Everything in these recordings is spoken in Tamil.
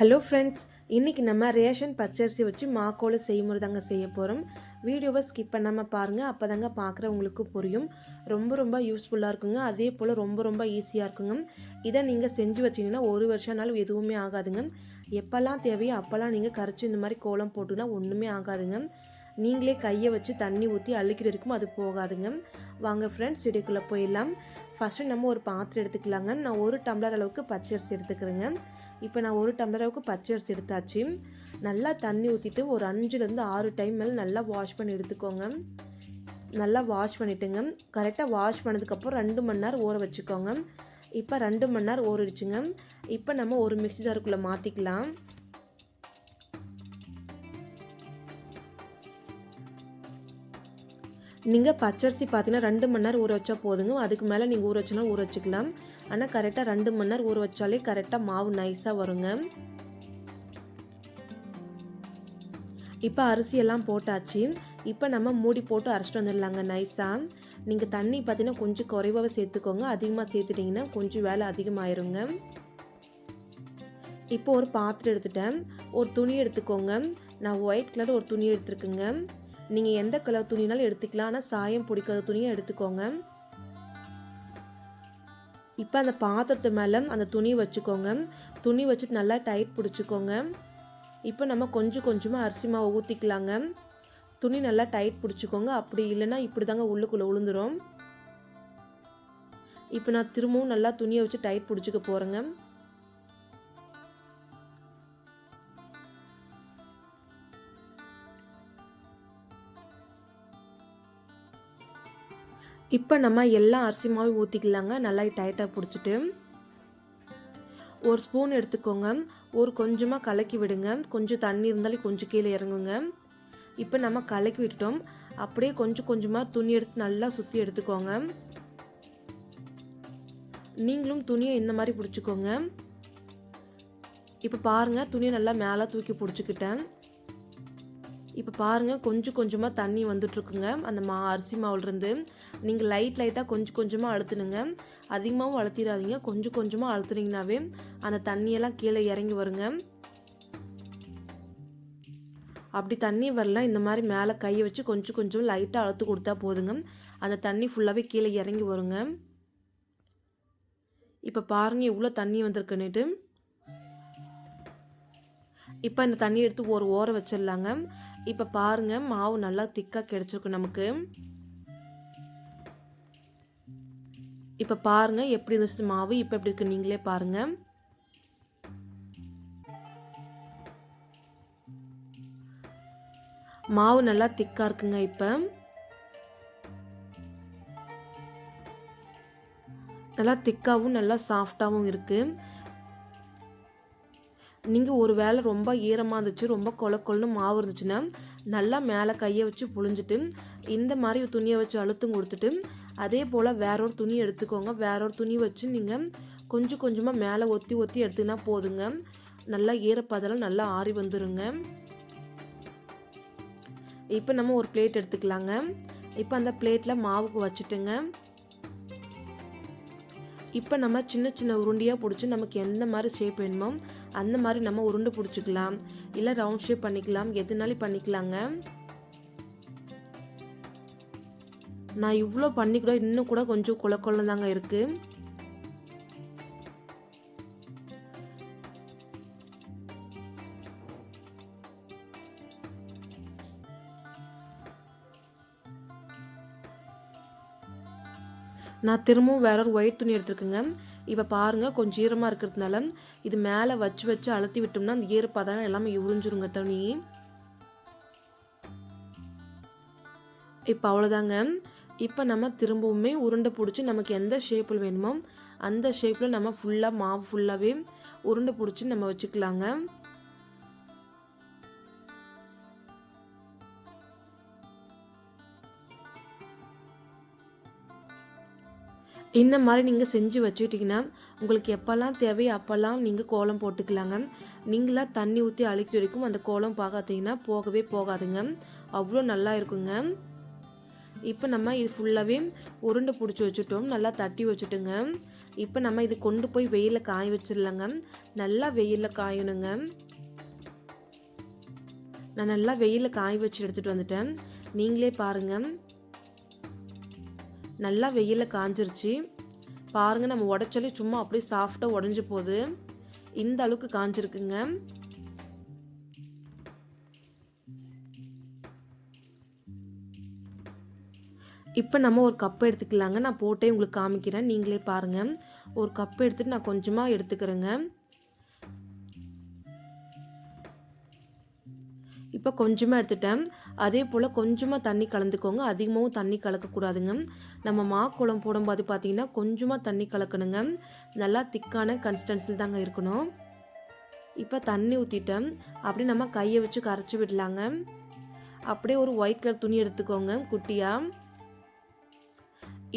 ஹலோ ஃப்ரெண்ட்ஸ் இன்றைக்கி நம்ம ரேஷன் பச்சரிசி வச்சு மாக்கோல செய்முறை தாங்க செய்ய போகிறோம் வீடியோவை ஸ்கிப் பண்ணாமல் பாருங்கள் அப்போ தாங்க பார்க்குறவங்களுக்கு புரியும். ரொம்ப ரொம்ப யூஸ்ஃபுல்லாக இருக்குங்க. அதே போல் ரொம்ப ரொம்ப ஈஸியாக இருக்குங்க. இதை நீங்கள் செஞ்சு வச்சிங்கன்னா ஒரு வருஷம்னாலும் எதுவுமே ஆகாதுங்க. எப்போல்லாம் தேவையோ அப்போல்லாம் நீங்கள் கரைச்சி இந்த மாதிரி கோலம் போட்டுனா ஒன்றுமே ஆகாதுங்க. நீங்களே கையை வச்சு தண்ணி ஊற்றி அள்ளிக்கிட்டு இருக்கும் அது போகாதுங்க. வாங்க ஃப்ரெண்ட்ஸ் செடிக்குள்ளே போயிடலாம். ஃபஸ்ட்டு நம்ம ஒரு பாத்திரம் எடுத்துக்கலாங்க. நான் ஒரு டம்ளர் அளவுக்கு பச்சரிசி எடுத்துக்கிறேங்க. இப்போ நான் ஒரு டம்ளர் அளவுக்கு பச்சரிசி எடுத்தாச்சு. நல்லா தண்ணி ஊற்றிட்டு ஒரு அஞ்சுலேருந்து ஆறு டைம் மேலே நல்லா வாஷ் பண்ணி எடுத்துக்கோங்க. நல்லா வாஷ் பண்ணிட்டுங்க. கரெக்டாக வாஷ் பண்ணதுக்கப்புறம் ரெண்டு மணி நேரம் ஊற வச்சுக்கோங்க. இப்போ ரெண்டு மணி நேரம் ஊறிடுச்சுங்க. இப்போ நம்ம ஒரு மிக்சி ஜாருக்குள்ளே மாற்றிக்கலாம் நீங்கள் பச்சரிசி பார்த்தீங்கன்னா ரெண்டு மணி நேரம் ஊற வச்சா போதுங்க. அதுக்கு மேலே நீங்கள் ஊற வச்சுனா ஊற வச்சுக்கலாம். ஆனால் கரெக்டாக ரெண்டு மணி நேரம் ஊற வச்சாலே கரெக்டாக மாவு நைஸாக வருங்க. இப்போ அரிசியெல்லாம் போட்டாச்சு. இப்போ நம்ம மூடி போட்டு அரைச்சிட்டு வந்துடலாங்க நைஸாக நீங்கள் தண்ணி பார்த்தீங்கன்னா கொஞ்சம் குறைவாக சேர்த்துக்கோங்க. அதிகமாக சேர்த்துட்டிங்கன்னா கொஞ்சம் வேலை அதிகமாயிருங்க. இப்போ ஒரு பாத்திரம் எடுத்துட்டேன். ஒரு துணி எடுத்துக்கோங்க. நான் ஒயிட் கலர் ஒரு துணி எடுத்துருக்குங்க. நீங்கள் எந்த கலர் துணினாலும் எடுத்துக்கலாம். ஆனால் சாயம் பிடிக்காத துணியை எடுத்துக்கோங்க. இப்போ அந்த பாத்திரத்து மேலே அந்த துணி வச்சுக்கோங்க. துணி வச்சுட்டு நல்லா டைட் பிடிச்சிக்கோங்க. இப்போ நம்ம கொஞ்சம் கொஞ்சமாக அரிசி மாவு ஊற்றிக்கலாங்க துணி நல்லா டைட் பிடிச்சிக்கோங்க. அப்படி இல்லைன்னா இப்படி தாங்க உள்ளுக்குள்ளே விழுந்துரும் இப்போ நான் திரும்பவும் நல்லா துணியை வச்சு டைட் பிடிச்சிக்க போகிறேங்க இப்போ நம்ம எல்லா அரிசி மாவும் ஊற்றிக்கலாங்க நல்லா டைட்டாக பிடிச்சிட்டு. ஒரு ஸ்பூன் எடுத்துக்கோங்க. ஒரு கொஞ்சமாக கலக்கி விடுங்க. கொஞ்சம் தண்ணி இருந்தாலே கொஞ்சம் கீழே இறங்குங்க. இப்போ நம்ம கலக்கி விட்டுட்டோம். அப்படியே கொஞ்சம் கொஞ்சமாக துணி எடுத்து நல்லா சுற்றி எடுத்துக்கோங்க. நீங்களும் துணியை இந்த மாதிரி பிடிச்சிக்கோங்க. இப்போ பாருங்கள் துணியை நல்லா மேலே தூக்கி பிடிச்சிக்கிட்டேன். இப்போ பாருங்கள் கொஞ்சம் கொஞ்சமாக தண்ணி வந்துட்ருக்குங்க அந்த மா அரிசி மாவுலேருந்து. நீங்கள் லைட் லைட்டாக கொஞ்சம் கொஞ்சமாக அழுத்துனுங்க. அதிகமாகவும் அழுத்திடாதீங்க. கொஞ்சம் கொஞ்சமாக அழுத்துனீங்கனாவே அந்த தண்ணியெல்லாம் கீழே இறங்கி வருங்க. அப்படி தண்ணி வரல இந்த மாதிரி மேலே கையை வச்சு கொஞ்சம் கொஞ்சம் லைட்டாக அழுத்து கொடுத்தா போதுங்க. அந்த தண்ணி ஃபுல்லாகவே கீழே இறங்கி வருங்க. இப்போ பாருங்கள் எவ்வளோ தண்ணி வந்திருக்குன்னுட்டு. இப்போ இந்த தண்ணி எடுத்து ஒரு ஓரம் வச்சிடலாங்க. இப்போ பாருங்க மாவு நல்லா திக்காக கிடச்சிருக்கும் நமக்கு. இப்போ பாருங்க எப்படி இருந்துச்சு மாவு? இப்போ எப்படி இருக்கு நீங்களே பாருங்க. மாவு நல்லா திக்காக இருக்குங்க இப்போ. நல்லா திக்காகவும் நல்லா சாஃப்டாகவும் இருக்குது நீங்கள் ஒரு வேளை ரொம்ப ஈரமாக இருந்துச்சு ரொம்ப கொல கொலன்னு மாவு இருந்துச்சுன்னா நல்லா மேலே கையை வச்சு புழிஞ்சிட்டு இந்த மாதிரி துணியை வச்சு அழுத்தம் கொடுத்துட்டு அதே போல் வேற ஒரு துணி எடுத்துக்கோங்க. வேற ஒரு துணி வச்சு நீங்கள் கொஞ்சம் கொஞ்சமாக மேலே ஒத்தி ஒத்தி எடுத்துனா போதுங்க. நல்லா ஈரப்பதெல்லாம் நல்லா ஆறி வந்துருங்க. இப்போ நம்ம ஒரு பிளேட் எடுத்துக்கலாங்க. இப்போ அந்த பிளேட்டில் மாவுக்கு வச்சுட்டுங்க. இப்போ நம்ம சின்ன சின்ன உருண்டையாக பிடிச்சி நமக்கு எந்த மாதிரி ஷேப் வேணுமோ அந்த மாதிரி நம்ம உருண்டு பிடிச்சிக்கலாம். இல்லை ரவுண்ட் ஷேப் பண்ணிக்கலாம். எதுனாலும் பண்ணிக்கலாங்க? நான் இவ்வளோ பண்ணி கூட இன்னும் கூட கொஞ்சம் குல தாங்க இருக்குது நான் திரும்பவும் வேற ஒரு ஒயிட் துணி எடுத்துருக்குங்க. இப்போ பாருங்கள் கொஞ்சம் ஈரமாக இருக்கிறதுனால இது மேலே வச்சு வச்சு அழுத்தி விட்டோம்னா அந்த ஈரப்பதம் எல்லாமே உறிஞ்சிருங்க துணி இப்போ அவ்வளோதாங்க இப்போ நம்ம திரும்பவுமே உருண்டை பிடிச்சி நமக்கு எந்த ஷேப்பில் வேணுமோ அந்த ஷேப்பில் நம்ம ஃபுல்லாக மாவு ஃபுல்லாகவே உருண்டை பிடிச்சி நம்ம வச்சுக்கலாங்க. இந்த மாதிரி நீங்கள் செஞ்சு வச்சுக்கிட்டிங்கன்னா உங்களுக்கு எப்போல்லாம் தேவையோ அப்போல்லாம் நீங்கள் கோலம் போட்டுக்கலாங்க. நீங்களாக தண்ணி ஊற்றி அழிக்கிற வரைக்கும் அந்த கோலம் பார்க்காதீங்கன்னா போகவே போகாதுங்க. அவ்வளோ நல்லா இருக்குங்க. இப்போ நம்ம இது ஃபுல்லாகவே உருண்டை பிடிச்சி வச்சுட்டோம். நல்லா தட்டி வச்சுட்டுங்க. இப்போ நம்ம இது கொண்டு போய் வெயிலில் காய வச்சிடலாங்க. நல்லா வெயிலில் காயணுங்க. நான் நல்லா வெயிலில் காய வச்சு எடுத்துகிட்டு வந்துட்டேன். நீங்களே பாருங்கள் நல்லா வெயிலில் காஞ்சிருச்சு. பாருங்கள் நம்ம உடச்சாலே சும்மா அப்படியே சாஃப்டாக உடஞ்சி போகுது. இந்த அளவுக்கு காஞ்சிருக்குங்க. இப்போ நம்ம ஒரு கப் எடுத்துக்கலாங்க. நான் போட்டே உங்களுக்கு காமிக்கிறேன். நீங்களே பாருங்கள் ஒரு கப் எடுத்துட்டு நான் கொஞ்சமாக எடுத்துக்கிறேங்க. இப்போ கொஞ்சமாக எடுத்துட்டேன். அதே போல் கொஞ்சமாக தண்ணி கலந்துக்கோங்க. அதிகமாகவும் தண்ணி கலக்கக்கூடாதுங்க. நம்ம மா குழம்பு போடும்போது பார்த்தீங்கன்னா கொஞ்சமாக தண்ணி கலக்கணுங்க. நல்லா திக்கான கன்சிஸ்டன்சில் தாங்க இருக்கணும். இப்போ தண்ணி ஊற்றிட்டேன் அப்படியே நம்ம கையை வச்சு கரைச்சி விடலாங்க. அப்படியே ஒரு ஒயிட் கலர் துணி எடுத்துக்கோங்க குட்டியாக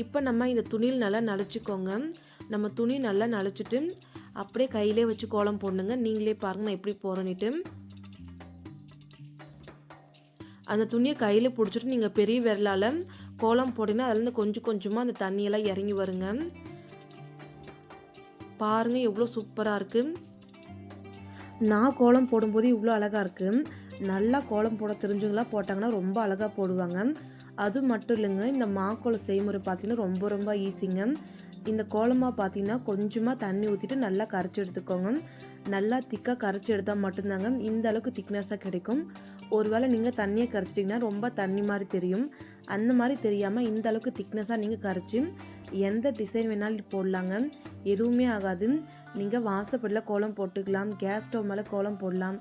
இப்போ நம்ம இந்த துணியில் நல்லா நனைச்சிக்கோங்க. நம்ம துணி நல்லா நனைச்சிட்டு அப்படியே கையிலே வச்சு கோலம் போடணுங்க. நீங்களே பாருங்க நான் எப்படி போகிறேன்னுட்டு அந்த துணியை கையில் பிடிச்சிட்டு நீங்கள் பெரிய விரலால் கோலம் போட்டிங்கன்னா அதுலேருந்து கொஞ்சம் கொஞ்சமாக அந்த தண்ணியெல்லாம் இறங்கி வருங்க. பாருங்கள் எவ்வளோ சூப்பராக இருக்குது நான் கோலம் போடும்போது இவ்வளோ அழகாக இருக்குது நல்லா கோலம் போட தெரிஞ்சவங்களாம் போட்டாங்கன்னா ரொம்ப அழகாக போடுவாங்க. அது மட்டும் இல்லைங்க இந்த மாக்கோலம் செய்முறை பார்த்தீங்கன்னா ரொம்ப ரொம்ப ஈஸிங்க. இந்த கோலமாக பார்த்தீங்கன்னா கொஞ்சமாக தண்ணி ஊற்றிட்டு நல்லா கரைச்சி எடுத்துக்கோங்க. நல்லா திக்காக கரைச்சி எடுத்தால் மட்டும்தாங்க இந்த அளவுக்கு திக்னஸாக கிடைக்கும். ஒருவேளை நீங்கள் தண்ணியை கரைச்சிட்டிங்கன்னா ரொம்ப தண்ணி மாதிரி தெரியும். அந்த மாதிரி தெரியாமல் இந்த அளவுக்கு திக்னஸாக நீங்கள் கரைச்சி எந்த டிசைன் வேணாலும் போடலாங்க. எதுவுமே ஆகாது. நீங்கள் வாசப்படியில் கோலம் போட்டுக்கலாம். கேஸ் ஸ்டவ் மேலே கோலம் போடலாம்.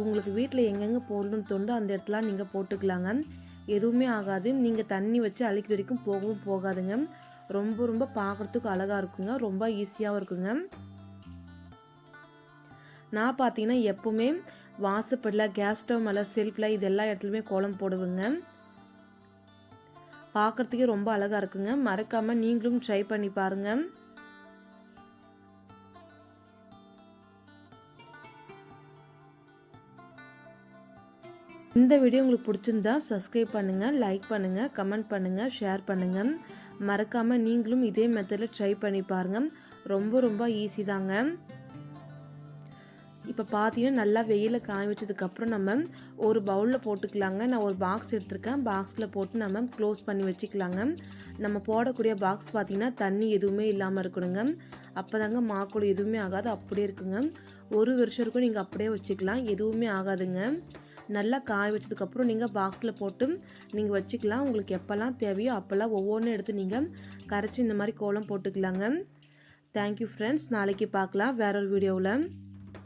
உங்களுக்கு வீட்டில் எங்கெங்கே போடணும்னு தோணுதோ அந்த இடத்துல நீங்கள் போட்டுக்கலாங்க. எதுவுமே ஆகாது. நீங்கள் தண்ணி வச்சு அழிக்கிற வரைக்கும் போகவும் போகாதுங்க. ரொம்ப ரொம்ப பார்க்குறதுக்கு அழகாக இருக்குங்க. ரொம்ப ஈஸியாகவும் இருக்குங்க. நான் பார்த்தீங்கன்னா எப்போவுமே வாசப்படில் கேஸ் ஸ்டவ் மேலே செல்ஃபில் இது எல்லா இடத்துலையுமே கோலம் போடுவேங்க. பார்க்குறதுக்கே ரொம்ப அழகாக இருக்குங்க. மறக்காமல் நீங்களும் ட்ரை பண்ணி பாருங்கள் இந்த வீடியோ உங்களுக்கு பிடிச்சிருந்தா சப்ஸ்கிரைப் பண்ணுங்கள் லைக் பண்ணுங்கள் கமெண்ட் பண்ணுங்கள் ஷேர் பண்ணுங்கள் மறக்காமல் நீங்களும் இதே மெத்தடில் ட்ரை பண்ணி பாருங்கள் ரொம்ப ரொம்ப ஈஸி தாங்க. இப்போ பார்த்தீங்கன்னா நல்லா வெயிலில் காய வச்சதுக்கப்புறம் நம்ம ஒரு பவுலில் போட்டுக்கலாங்க. நான் ஒரு பாக்ஸ் எடுத்திருக்கேன். பாக்ஸில் போட்டு நம்ம க்ளோஸ் பண்ணி வச்சுக்கலாங்க. நம்ம போடக்கூடிய பாக்ஸ் பார்த்தீங்கன்னா தண்ணி எதுவுமே இல்லாமல் இருக்கணுங்க. அப்போ தாங்க மாக்கூட எதுவுமே ஆகாது. அப்படியே இருக்குங்க. ஒரு வருஷம் இருக்கும் நீங்கள் அப்படியே வச்சுக்கலாம். எதுவுமே ஆகாதுங்க. நல்லா காய வச்சதுக்கப்புறம் நீங்கள் பாக்ஸில் போட்டு நீங்கள் வச்சுக்கலாம். உங்களுக்கு எப்போல்லாம் தேவையோ அப்போல்லாம் ஒவ்வொன்றும் எடுத்து நீங்கள் கரைச்சி இந்த மாதிரி கோலம் போட்டுக்கலாங்க. தேங்க்யூ ஃப்ரெண்ட்ஸ் நாளைக்கு பார்க்கலாம். வேற ஒரு வீடியோவில்